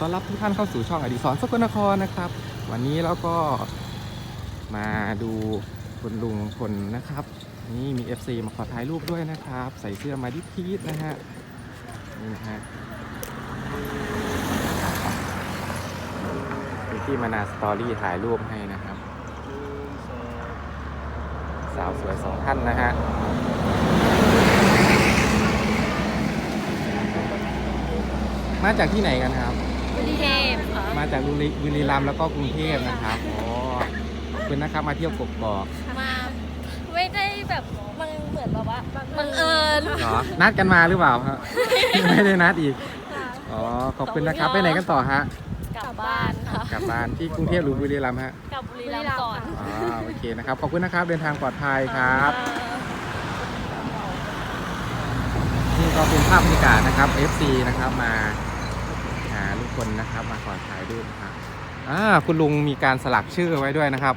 ต้อนรับทุกท่านเข้าสู่ช่องอดิศรสกลนครนะครับ วันนี้เราก็มาดูคุณลุงคนนะครับ นี่มี FC มาขอถ่ายรูปด้วยนะครับ ใส่เสื้อมาดิพีทนะฮะนี่นะฮะมีที่มานาสตอรี่ถ่ายรูปให้นะครับ สาวสวยสองท่านนะฮะมาจากที่ไหนกันครับ มาจากบุรีบุรีรัมย์แล้วก็กรุงเทพนะครับอ๋อขอบคุณนะครับมาเที่ยวกกอกมาไม่ได้แบบมันเหมือนแบบว่าบังเอิญเหรอนัดกันมาหรือเปล่าครับ ไม่ได้นัดอีกอ๋อขอบคุณนะครับไปไหนกันต่อฮะกลับบ้านค่ะกลับบ้านที่กรุงเทพหรือบุรีรัมย์ฮะกลับบุรีรัมย์ก่อนอ๋อโอเคนะครับขอบคุณนะครับเดินทางปลอดภัยครับนี่ก็เป็นภาพบรรยากาศนะครับ FC นะครับมาหาลูกคนนะครับ มาขอถ่ายรูปนะครับอ่าคุณลุงมีการสลักชื่อไว้ด้วยนะครับ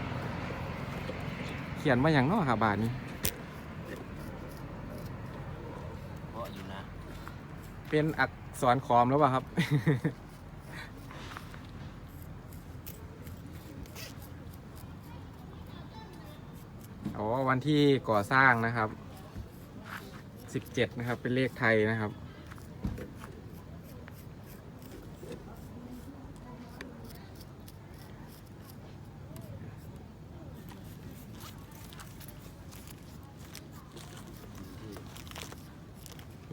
เขียนว่าอย่างเนอกครับบาทนี้ เพราะอยู่นะเป็นอักษรขอมหรือเปล่าครับ อ๋อวันที่ก่อสร้างนะครับ 17 นะครับ เป็นเลขไทยนะครับ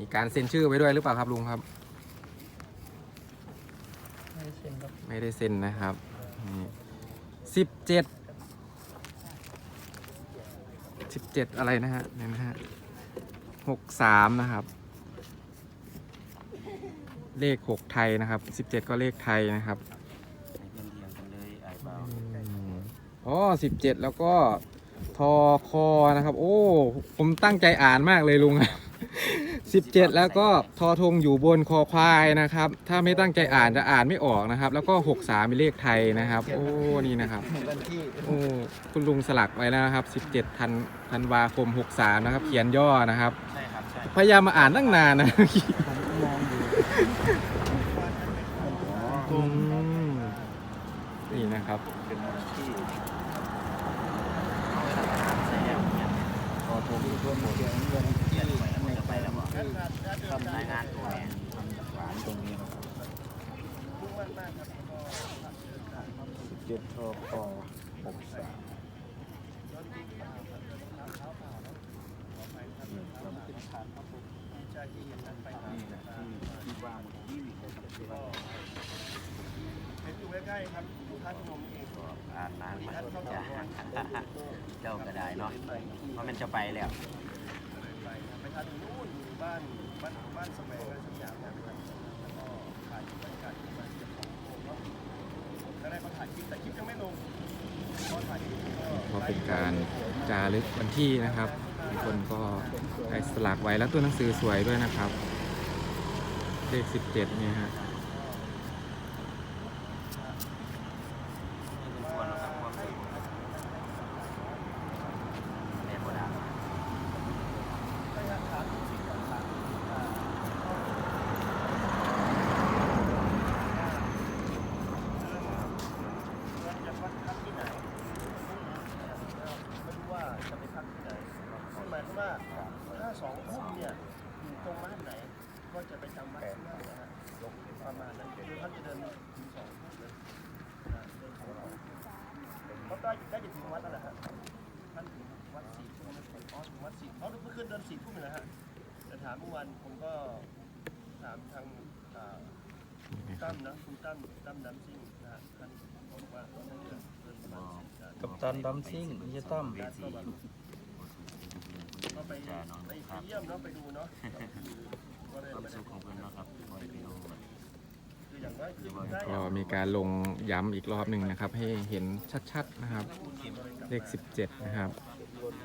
มีการเซ็นชื่อไว้ด้วยหรือเปล่าครับลุงครับ ไม่ได้เซ็นครับไม่ได้เซ็นนะครับสิบเจ็ดสิบเจ็ดอะไรนะฮะเนี่ยนะฮะหกสามนะครับ เลขหกไทยนะครับสิบเจ็ดก็เลขไทยนะครับในเพื่อนเทียงกันเลยไอ้เบาอ๋อสิบเจ็ดแล้วก็ทอคอนะครับ โอ้ ผมตั้งใจอ่านมากเลยลุง สิบเจ็ดแล้วก็ทอทงอยู่บนคอควายนะครับ ถ้าไม่ตั้งใจอ่านจะอ่านไม่ออกนะครับ แล้วก็หกสามเป็นเลขไทยนะครับ โอ้นี่นะครับวันที่โอ้คุณลุงสลักไว้แล้วนะครับ 17ธันธันวาคม 63 นะครับ เขียนย่อนะครับ ใช่ครับใช่พยายามมาอ่านตั้งนานนะผมก็มองอยู่อืมนี่นะครับเป็นวันที่ใช่แล้วเนี่ยพอผมรวมหมดเงินเย็นไปแล้วมันจะ ไปแล้วบอทำรายงานตัวเนี่ยทำหลักฐานตรงนี้ครับเจ็ดทอคอหกสามนี่ครับนี่แหละที่ที่ว่างที่มีคนที่ว่าอยู่ใกล้ๆครับอยู่ท่าพนมเองก็อ่านนานมาจะเจ้าก็ได้เนาะเพราะมันจะไปแล้วไปไปทางนู้น บ้านบ้านบ้านสมัยอะไรสักอย่างนะครับแล้วก็ถ่ายบรรยากาศที่มาเก็บของเนาะก็ได้มาถ่ายคลิปแต่คลิปยังไม่ลงก็ถ่ายคลิปก็ก็เป็นการจารึกวันที่นะครับทุกคนก็ได้สลักไว้แล้วตัวหนังสือสวยด้วยนะครับเลขสิบเจ็ดเนี่ยฮะ ควรนะครับความสุขแม่โบราณ เราจะวัดพักที่ไหนไม่รู้ว่าจะไปพักที่ไหนซึ่งหมายความว่าถ้าสองทุ่มเนี่ยอยู่ตรงบ้านไหน ก็ จะไปจำวัดที่นั่นนะฮะประมาณนั้นคือท่านจะเดินถึงสองทุ่มเลยนะเดินถึงสองทุ่มเพราะใกล้ใกล้จะถึงวัดแล้วแหละฮะท่านถึงวัดสี่ทุ่มอ๋อถึงวัดสี่อ๋อเมื่อคืนเดินสี่ทุ่มเลยนะฮะแต่ถามเมื่อวานผมก็ถามทางอ่านี่นะคตั้รับมนะคุณตั้มตั้มน้ำซิ่งนะฮะท่านบอกว่าต้องเดินเดินประมาณสิบนาทีกัปตันดัมซิ่งไม่ใช่ตั้ม ก็ไปไปไปเยี่ยมเนาะไปดูเนาะ สุขของเพื่อนนะครับบอยพี่น้องคืออย่างน้อยคือได้ก็มีการลงย้ำอีกรอบหนึ่งนะครับ ให้เห็นชัดๆนะครับ เลข 17 นะครับ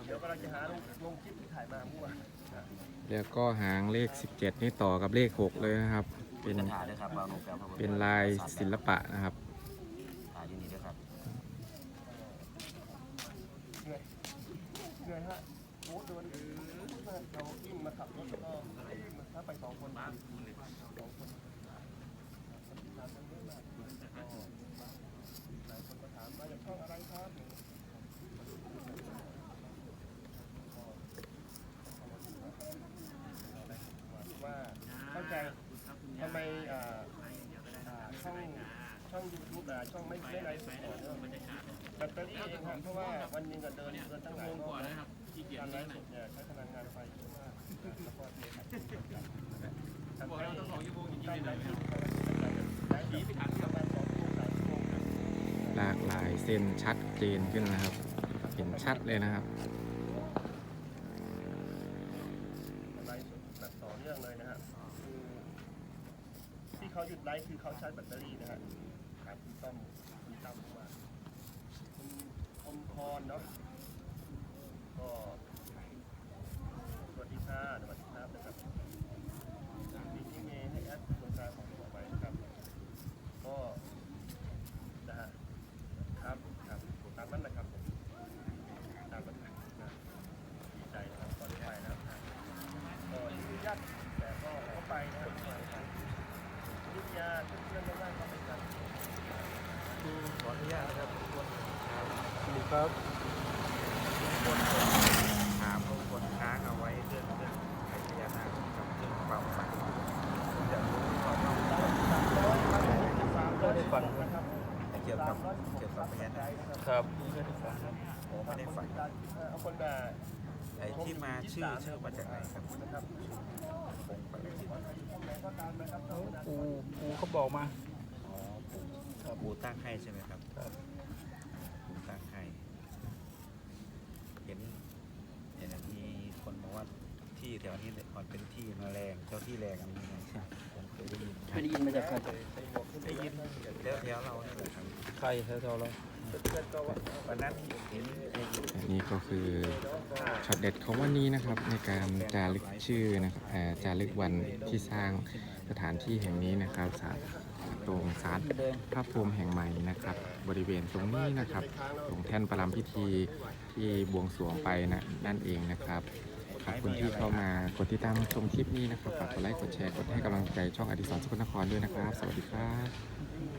เดี๋ยวกำลังจะหาลงลงคลิปที่ถ่ายมาเมื่อวานนะแล้วก็หางเลข 17 นี่ต่อกับเลข 6 เลยนะครับ เป็นถ่ายด้วยครับว่ารูปแบบพระพุทธเป็นลายศิลปะนะครับ ถ่ายอยู่นี่ด้วยครับเหนื่อยเหนื่อยฮะโอ้เดินเราวิ่งมาขับรถแล้วก็ ถ้าไปสองคนบ้านคุณเลยสองคนสำคัญเองมากหลายคนก็ถามว่าจะช่องอะไรครับว่าเข้าใจทำไมช่องช่องยูทูบอะช่องไม่ไม่ไลฟ์สดแบตเตอรี่องครับเพราะว่าวันนึงก็เดินเดินตั้งหลายรอบ นะครับการไลฟ์สดเนี่ยใช้พลังงานไฟเยอะมากแล้วก็เทขัดบอกเราต้องสองชั่วโมงจริงๆเลยไลฟ์ผีไปถังประมาณสองชั่วโมงสามชั่วโมงครับหลากหลายเส้นชัดเจนขึ้นนะครับ เห็นชัดเลยนะครับ ไลฟ์สดแบบต่อเนื่องเลยนะฮะคือที่เขาหยุดไลฟ์คือเขาชาร์จแบตเตอรี่นะฮะครับคุณต้อมคุณตั้มมาคุณคมพรเนาะก็สวัสดีค่ะสวัสดีครับนะครับมีที่เมย์ให้แอดตรงกลางของตัวไว้นะครับ ก็นะฮะครับครับตามนั้นแหละครับผมตามนั้นนะดีใจนะครับตอนนี้ไปแล้วนะ ก็ยืดยัดแต่ก็เข้าไปนะครับไปไปวิทยาเพื่อนๆไม่ได้ก็ไปกัน ขออนุญาตนะครับทุกคนครับ ดีครับถามทุกคนค้างเอาไว้เรื่องเรื่องไอ้พญานาคกับเรื่องความฝันอยากรู้ว่าต้องสามร้อยครับสามร้อยฟังนะครับเกี่ยวกับเกี่ยวกับพญานาคครับผมไม่ได้ฝันเอาคนมาไอ้ที่มาชื่อชื่อมาจากไหนครับนะครับคงปฏิทินห้องไหนก็ตามนะครับปูปูเขาบอกมาอ๋อปู่ปู่ตั้งให้ใช่ไหมครับปู่ตั้งให้ เห็นเห็นมีคนบอกว่าที่แถวนี้เนี่ยมันเป็นที่แมลงเจ้าที่แรงอะไรอย่างเงี้ยผมเคยได้ยินไม่ได้ยินมาจากใครได้ยินแถวแถวเราเนี่ยแหละครับใครแถวๆเราวันนั้นเห็นไอ้อันนี้ก็คือช็อตเด็ดของวันนี้นะครับในการจารึกชื่อนะครับเอ่อจารึกวันที่สร้างสถานที่แห่งนี้นะครับศาลตรงศาลพระภูมิแห่งใหม่นะครับ บริเวณตรงนี้นะครับ ตรงแท่นประลำพิธีที่บวงสรวงไปนะนั่นเองนะครับ ขอบคุณที่เข้ามากดติดตามชมคลิปนี้นะครับฝากกดไลค์กดแชร์กดให้กำลังใจช่องอดิศรสกลนครด้วยนะครับ สวัสดีครับ